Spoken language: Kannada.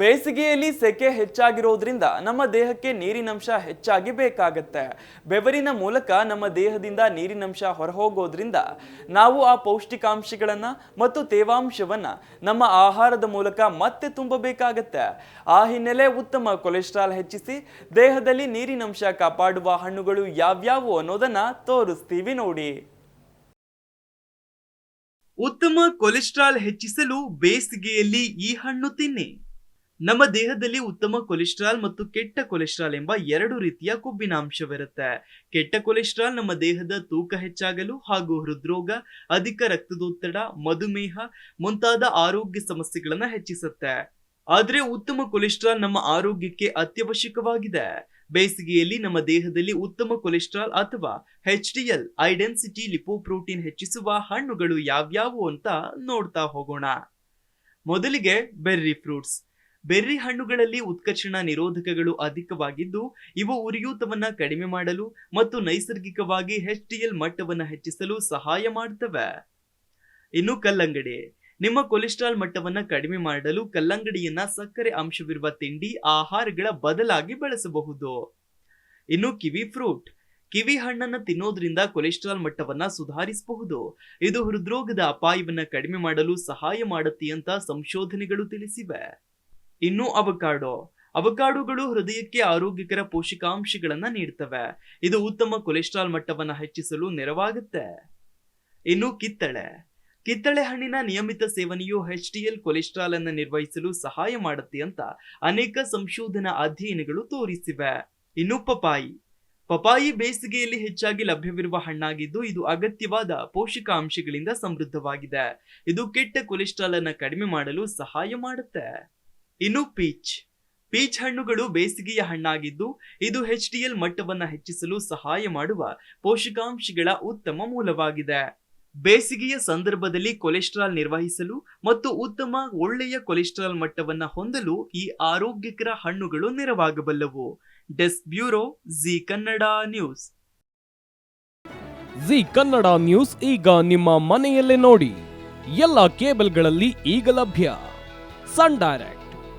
ಬೇಸಿಗೆಯಲ್ಲಿ ಸೆಕೆ ಹೆಚ್ಚಾಗಿರೋದ್ರಿಂದ ನಮ್ಮ ದೇಹಕ್ಕೆ ನೀರಿನಂಶ ಹೆಚ್ಚಾಗಿ ಬೇಕಾಗತ್ತೆ. ಬೆವರಿನ ಮೂಲಕ ನಮ್ಮ ದೇಹದಿಂದ ನೀರಿನಂಶ ಹೊರಹೋಗೋದ್ರಿಂದ ನಾವು ಆ ಪೌಷ್ಟಿಕಾಂಶಗಳನ್ನು ಮತ್ತು ತೇವಾಂಶವನ್ನು ನಮ್ಮ ಆಹಾರದ ಮೂಲಕ ಮತ್ತೆ ತುಂಬಬೇಕಾಗತ್ತೆ. ಆ ಹಿನ್ನೆಲೆ ಉತ್ತಮ ಕೊಲೆಸ್ಟ್ರಾಲ್ ಹೆಚ್ಚಿಸಿ ದೇಹದಲ್ಲಿ ನೀರಿನಂಶ ಕಾಪಾಡುವ ಹಣ್ಣುಗಳು ಯಾವ್ಯಾವು ಅನ್ನೋದನ್ನ ತೋರಿಸ್ತೀವಿ ನೋಡಿ. ಉತ್ತಮ ಕೊಲೆಸ್ಟ್ರಾಲ್ ಹೆಚ್ಚಿಸಲು ಬೇಸಿಗೆಯಲ್ಲಿ ಈ ಹಣ್ಣು ತಿನ್ನಿ. ನಮ್ಮ ದೇಹದಲ್ಲಿ ಉತ್ತಮ ಕೊಲೆಸ್ಟ್ರಾಲ್ ಮತ್ತು ಕೆಟ್ಟ ಕೊಲೆಸ್ಟ್ರಾಲ್ ಎಂಬ ಎರಡು ರೀತಿಯ ಕೊಬ್ಬಿನಾಂಶವಿರುತ್ತೆ. ಕೆಟ್ಟ ಕೊಲೆಸ್ಟ್ರಾಲ್ ನಮ್ಮ ದೇಹದ ತೂಕ ಹೆಚ್ಚಾಗಲು ಹಾಗೂ ಹೃದ್ರೋಗ, ಅಧಿಕ ರಕ್ತದೊತ್ತಡ, ಮಧುಮೇಹ ಮುಂತಾದ ಆರೋಗ್ಯ ಸಮಸ್ಯೆಗಳನ್ನು ಹೆಚ್ಚಿಸುತ್ತೆ. ಆದರೆ ಉತ್ತಮ ಕೊಲೆಸ್ಟ್ರಾಲ್ ನಮ್ಮ ಆರೋಗ್ಯಕ್ಕೆ ಅತ್ಯವಶ್ಯಕವಾಗಿದೆ. ಬೇಸಿಗೆಯಲ್ಲಿ ನಮ್ಮ ದೇಹದಲ್ಲಿ ಉತ್ತಮ ಕೊಲೆಸ್ಟ್ರಾಲ್ ಅಥವಾ H D L high density, lipoprotein ಹೆಚ್ಚಿಸುವ ಹಣ್ಣುಗಳು ಯಾವ್ಯಾವು ಅಂತ ನೋಡ್ತಾ ಹೋಗೋಣ. ಮೊದಲಿಗೆ ಬೆರ್ರಿ ಫ್ರೂಟ್ಸ್. ಬೆರ್ರಿ ಹಣ್ಣುಗಳಲ್ಲಿ ಉತ್ಕರ್ಷಣ ನಿರೋಧಕಗಳು ಅಧಿಕವಾಗಿದ್ದು, ಇವು ಉರಿಯೂತವನ್ನು ಕಡಿಮೆ ಮಾಡಲು ಮತ್ತು ನೈಸರ್ಗಿಕವಾಗಿ ಎಚ್ ಡಿ ಎಲ್ ಮಟ್ಟವನ್ನ ಹೆಚ್ಚಿಸಲು ಸಹಾಯ ಮಾಡುತ್ತವೆ ಇನ್ನು ಕಲ್ಲಂಗಡಿ. ನಿಮ್ಮ ಕೊಲೆಸ್ಟ್ರಾಲ್ ಮಟ್ಟವನ್ನು ಕಡಿಮೆ ಮಾಡಲು ಕಲ್ಲಂಗಡಿಯನ್ನ ಸಕ್ಕರೆ ಅಂಶವಿರುವ ತಿಂಡಿ ಆಹಾರಗಳ ಬದಲಾಗಿ ಬಳಸಬಹುದು. ಇನ್ನು ಕಿವಿ ಫ್ರೂಟ್. ಕಿವಿ ಹಣ್ಣನ್ನು ತಿನ್ನೋದ್ರಿಂದ ಕೊಲೆಸ್ಟ್ರಾಲ್ ಮಟ್ಟವನ್ನ ಸುಧಾರಿಸಬಹುದು. ಇದು ಹೃದ್ರೋಗದ ಅಪಾಯವನ್ನು ಕಡಿಮೆ ಮಾಡಲು ಸಹಾಯ ಮಾಡುತ್ತೆ ಅಂತ ಸಂಶೋಧನೆಗಳು ತಿಳಿಸಿವೆ. ಇನ್ನು ಅವಕಾಡೋ. ಅವಕಾಡುಗಳು ಹೃದಯಕ್ಕೆ ಆರೋಗ್ಯಕರ ಪೋಷಕಾಂಶಗಳನ್ನ ನೀಡ್ತವೆ. ಇದು ಉತ್ತಮ ಕೊಲೆಸ್ಟ್ರಾಲ್ ಮಟ್ಟವನ್ನು ಹೆಚ್ಚಿಸಲು ನೆರವಾಗುತ್ತೆ. ಇನ್ನು ಕಿತ್ತಳೆ. ಕಿತ್ತಳೆ ಹಣ್ಣಿನ ನಿಯಮಿತ ಸೇವನೆಯು ಹೆಚ್ ಡಿ ಎಲ್ ಕೊಲೆಸ್ಟ್ರಾಲ್ ಅನ್ನು ನಿರ್ವಹಿಸಲು ಸಹಾಯ ಮಾಡುತ್ತೆ ಅಂತ ಅನೇಕ ಸಂಶೋಧನಾ ಅಧ್ಯಯನಗಳು ತೋರಿಸಿವೆ. ಇನ್ನು ಪಪಾಯಿ ಪಪಾಯಿ ಬೇಸಿಗೆಯಲ್ಲಿ ಹೆಚ್ಚಾಗಿ ಲಭ್ಯವಿರುವ ಹಣ್ಣಾಗಿದ್ದು ಇದು ಅಗತ್ಯವಾದ ಪೋಷಕಾಂಶಗಳಿಂದ ಸಮೃದ್ಧವಾಗಿದೆ. ಇದು ಕೆಟ್ಟ ಕೊಲೆಸ್ಟ್ರಾಲ್ ಅನ್ನು ಕಡಿಮೆ ಮಾಡಲು ಸಹಾಯ ಮಾಡುತ್ತೆ. ಇನ್ನು ಪೀಚ್. ಪೀಚ್ ಹಣ್ಣುಗಳು ಬೇಸಿಗೆಯ ಹಣ್ಣಾಗಿದ್ದು, ಇದು ಎಚ್ ಡಿ ಎಲ್ ಮಟ್ಟವನ್ನ ಹೆಚ್ಚಿಸಲು ಸಹಾಯ ಮಾಡುವ ಪೋಷಕಾಂಶಗಳ ಉತ್ತಮ ಮೂಲವಾಗಿದೆ. ಬೇಸಿಗೆಯ ಸಂದರ್ಭದಲ್ಲಿ ಕೊಲೆಸ್ಟ್ರಾಲ್ ನಿರ್ವಹಿಸಲು ಮತ್ತು ಉತ್ತಮ ಒಳ್ಳೆಯ ಕೊಲೆಸ್ಟ್ರಾಲ್ ಮಟ್ಟವನ್ನು ಹೊಂದಲು ಈ ಆರೋಗ್ಯಕರ ಹಣ್ಣುಗಳು ನೆರವಾಗಬಲ್ಲವು. Desk bureau, Zee Kannada news. Zee Kannada news ಈಗ ನಿಮ್ಮ ಮನೆಯಲ್ಲೇ ನೋಡಿ. ಎಲ್ಲ ಕೇಬಲ್ಗಳಲ್ಲಿ ಈಗ ಲಭ್ಯ. Sun Direct.